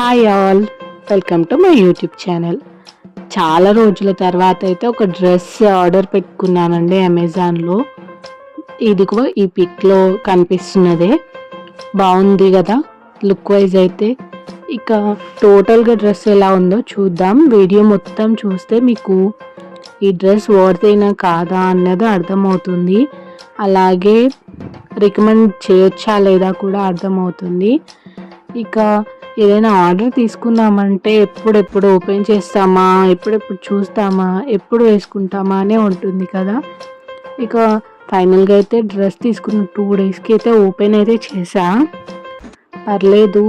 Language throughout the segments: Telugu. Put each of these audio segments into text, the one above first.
Hi all welcome to my YouTube channel చాలా రోజుల తర్వాత అయితే ఒక డ్రెస్ ఆర్డర్ పెట్టుకున్నానండి అమెజాన్లో ఇదిగో ఈ పిక్లో కనిపిస్తున్నదే. బాగుంది కదా? లుక్ వైజ్ అయితే. ఇక టోటల్గా డ్రెస్ ఎలా ఉందో చూద్దాం. వీడియో మొత్తం చూస్తే మీకు ఈ డ్రెస్ వర్తైనా కాదా అన్నది అర్థమవుతుంది. అలాగే రికమెండ్ చేయొచ్చా లేదా కూడా అర్థమవుతుంది. ఇక ఏదైనా ఆర్డర్ తీసుకుందామంటే ఎప్పుడెప్పుడు ఓపెన్ చేస్తామా? ఎప్పుడెప్పుడు చూస్తామా? ఎప్పుడు వేసుకుంటామా అనే ఉంటుంది కదా. ఇక ఫైనల్గా అయితే డ్రెస్ తీసుకున్న టూ డేస్కి అయితే ఓపెన్ అయితే చేసా పర్లేదు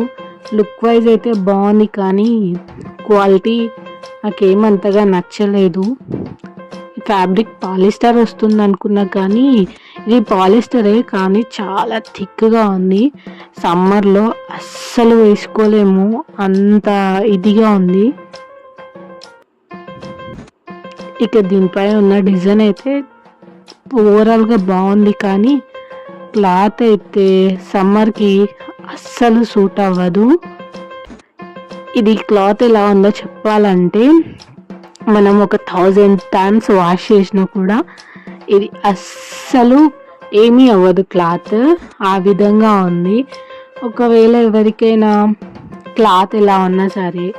లుక్ వైజ్ అయితే బాగుంది కానీ క్వాలిటీ నాకేమంతగా నచ్చలేదు. ఫ్యాబ్రిక్ పాలిస్టర్ వస్తుంది అనుకున్నా కానీ ఇది పాలిస్టరే కానీ చాలా థిక్గా ఉంది. సమ్మర్లో అస్సలు వేసుకోలేము. అంత ఇదిగా ఉంది. ఇక దీనిపై ఉన్న డిజైన్ అయితే ఓవరాల్గా బాగుంది కానీ క్లాత్ అయితే సమ్మర్కి అస్సలు సూట్ అవ్వదు. ఇది క్లాత్ ఎలా ఉందో చెప్పాలంటే మనం ఒక థౌజండ్ టైమ్స్ వాష్ చేసినా కూడా ఇది అస్సలు ఏమీ అవ్వదు క్లాత్. ఆ విధంగా ఉంది. ఒకవేళ ఎవరికైనా క్లాత్ ఎలా ఉన్నా సరే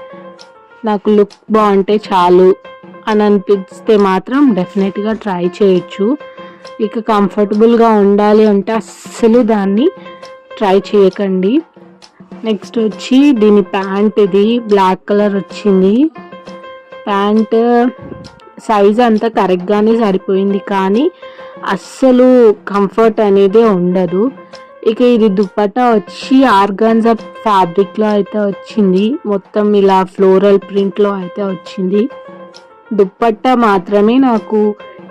నాకు లుక్ బాగుంటే చాలు అని అనిపిస్తే మాత్రం డెఫినెట్గా ట్రై చేయొచ్చు. ఇక కంఫర్టబుల్గా ఉండాలి అంటే అస్సలు దాన్ని ట్రై చేయకండి. నెక్స్ట్ వచ్చి దీని ప్యాంట్ ఇది బ్లాక్ కలర్ వచ్చింది. ప్యాంట్ సైజ్ అంతా కరెక్ట్గానే సరిపోయింది కానీ అస్సలు కంఫర్ట్ అనేది ఉండదు. ఇక ఇది దుప్పట్టా వచ్చి ఆర్గాన్జా ఫ్యాబ్రిక్లో అయితే వచ్చింది. మొత్తం ఇలా ఫ్లోరల్ ప్రింట్లో అయితే వచ్చింది. దుప్పట్టా మాత్రమే నాకు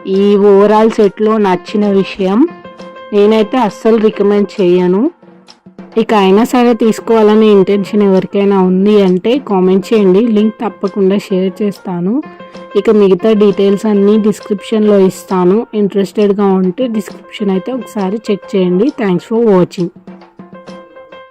ఈ ఓవరాల్ సెట్లో నచ్చిన విషయం. నేనైతే అస్సలు రికమెండ్ చేయను. ఇక అయినా సరే తీసుకోవాలనే ఇంటెన్షన్ ఎవరికైనా ఉంది అంటే కామెంట్ చేయండి. లింక్ తప్పకుండా షేర్ చేస్తాను. ఇక మిగతా డీటెయిల్స్ అన్నీ డిస్క్రిప్షన్లో ఇస్తాను. ఇంట్రెస్టెడ్గా ఉంటే డిస్క్రిప్షన్ అయితే ఒకసారి చెక్ చేయండి. Thanks for watching